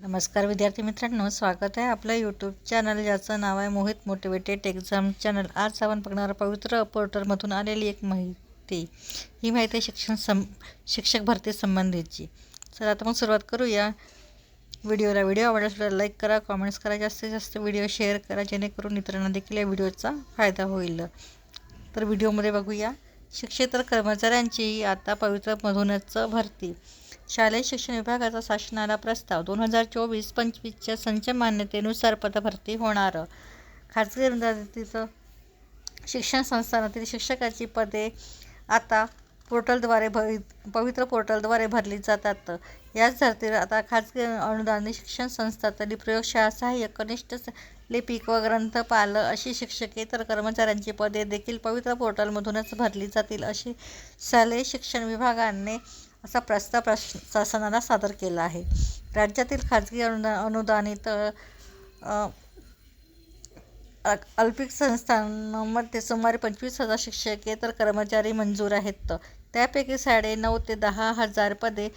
नमस्कार विद्यार्थी मित्रांनो स्वागत आहे आपलं यूट्यूब चॅनल ज्याचं नाव आहे मोहित मोटिवेटेड एक्झाम चॅनल आज आपण बघणार पवित्र पोर्टलमधून आलेली एक माहिती. ही माहिती आहे शिक्षण सं शिक्षक भरती संबंधीची. चला आता मग सुरुवात करूया. व्हिडिओला व्हिडिओ आवडल्यास व्हिडिओला लाईक करा कॉमेंट्स करा जास्तीत जास्त व्हिडिओ शेअर करा जेणेकरून इतरांना देखील या व्हिडिओचा फायदा होईल. तर व्हिडिओमध्ये बघूया. शिक्षेतर कर्मचाऱ्यांची आता पवित्रमधूनच भरती. शालेय शिक्षण विभागाचा शासनाला प्रस्ताव. दोन हजार चोवीस पंचवीसच्या संच मान्यतेनुसार पदभरती होणार. खाजगी अनुदानित शिक्षण संस्थानातील शिक्षकाची पदे आता पोर्टलद्वारे भवि पवित्र पोर्टलद्वारे भरली जातात. याच धर्तीवर आता खाजगी अनुदानित शिक्षण संस्थातली प्रयोगशाळा सहाय्यक कनिष्ठ लिपिक व ग्रंथपाल अशी शिक्षके तर कर्मचाऱ्यांची पदे देखील पवित्र पोर्टलमधूनच भरली जातील अशी शालेय शिक्षण विभागाने असा प्रस्ताव प्रश शासनाला सादर केला आहे. राज्यातील खाजगी अनुदा अनुदानित अल्पिक संस्थांमध्ये सुमारे पंचवीस हजार शिक्षके तर कर्मचारी मंजूर आहेत. त्यापैकी साडे नऊ ते दहा हजार पदे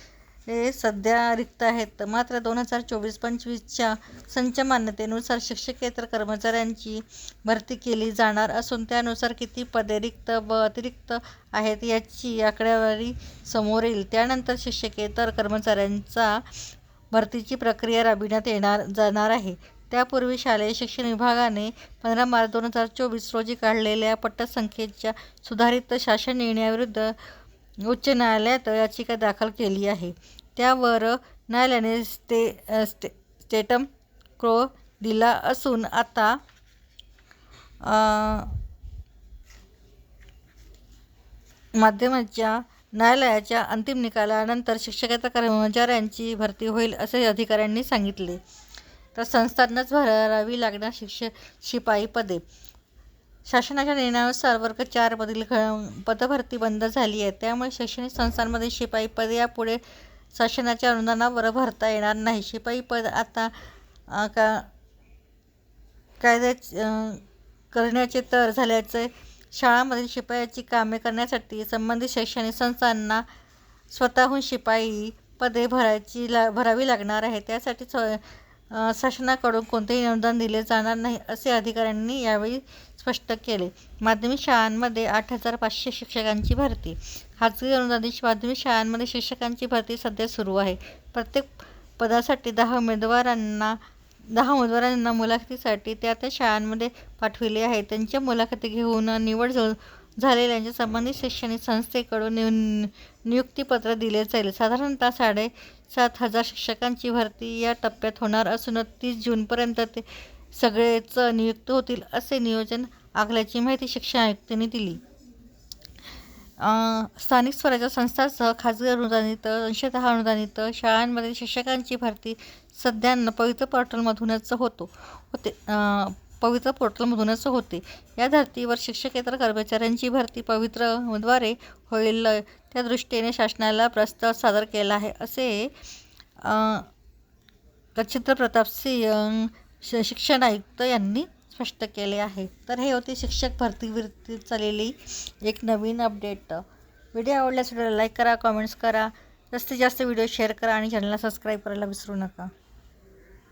हे सध्या रिक्त आहेत. मात्र दोन हजार चोवीस पंचवीसच्या संच मान्यतेनुसार शिक्षकेतर कर्मचाऱ्यांची भरती केली जाणार असून त्यानुसार किती पदे रिक्त व अतिरिक्त आहेत याची आकडेवारी समोर येईल. त्यानंतर शिक्षकेतर कर्मचाऱ्यांचा भरतीची प्रक्रिया राबविण्यात येणार जाणार आहे. त्यापूर्वी शालेय शिक्षण विभागाने पंधरा मार्च दोन हजार चोवीस रोजी काढलेल्या पट्टसंख्येच्या सुधारित शासन निर्णयाविरुद्ध उच्च न्यायालयात याचिका दाखल केली आहे. त्यावर न्यायालयाने स्टे स्टे स्टेटम क्रो दिला असून आता माध्यमाच्या न्यायालयाच्या अंतिम निकालानंतर शिक्षकेतर कर्मचाऱ्यांची भरती होईल असे अधिकाऱ्यांनी सांगितले. तर संस्थांनाच भरावी लागणार शिक्ष शिपाई पदे. शासनाच्या निर्णयानुसार वर्ग चारमधील घ पदभरती बंद झाली आहे. त्यामुळे शैक्षणिक संस्थांमध्ये शिपाई पद यापुढे शासनाच्या अनुदानावर भरता येणार नाही. शिपाई पद आता का कायद्या करण्याचे तर झाल्याचे शाळांमधील शिपायाची कामे करण्यासाठी संबंधित शैक्षणिक संस्थांना स्वतःहून शिपाई पदे भरायची ला भरावी लागणार आहे. त्यासाठी शासनाकडून कोणतेही अनुदान दिले जाणार नाही असे अधिकाऱ्यांनी यावेळी स्पष्ट केले. माध्यमिक शाळांमध्ये आठ हजार पाचशे शिक्षकांची भरती. खाजगी अनुदानित माध्यमिक शाळांमध्ये शिक्षकांची भरती सध्या सुरू आहे. प्रत्येक पदासाठी दहा उमेदवारांना दहा उमेदवारांना मुलाखतीसाठी त्या त्या शाळांमध्ये पाठविले आहे त्यांच्या मुलाखती घेऊन निवड झालेल्यांच्या संबंधित शैक्षणिक संस्थेकडून नि नियुक्तीपत्र दिले जाईल. साधारणतः साडेसात हजार शिक्षकांची भरती या टप्प्यात होणार असून तीस जूनपर्यंत ते सगळेच नियुक्त होतील असे नियोजन आखल्याची माहिती शिक्षण आयुक्तांनी दिली. स्थानिक स्वराज्य संस्थांसह खाजगी अनुदानित अंशतः अनुदानित शाळांमध्ये शिक्षकांची भरती सध्या पवित्र पोर्टलमधूनच होतो होते. पवित्र पोर्टलमधूनच होते. या धर्तीवर शिक्षकेतर कर्मचाऱ्यांची भरती पवित्रद्वारे होईल त्या दृष्टीने शासनाला प्रस्ताव सादर केला आहे. असे गच्छिंद्र प्रताप सिंह श शिक्षण आयुक्त यांनी स्पष्ट केले आहे. तर हे होते शिक्षक भरतीवरती चाललेली. एक नवीन अपडेट व्हिडिओ आवडल्यास व्हिडिओला लाईक करा कॉमेंट्स करा. जास्तीत जास्त व्हिडिओ शेअर करा आणि चॅनलला सबस्क्राईब करायला विसरू नका.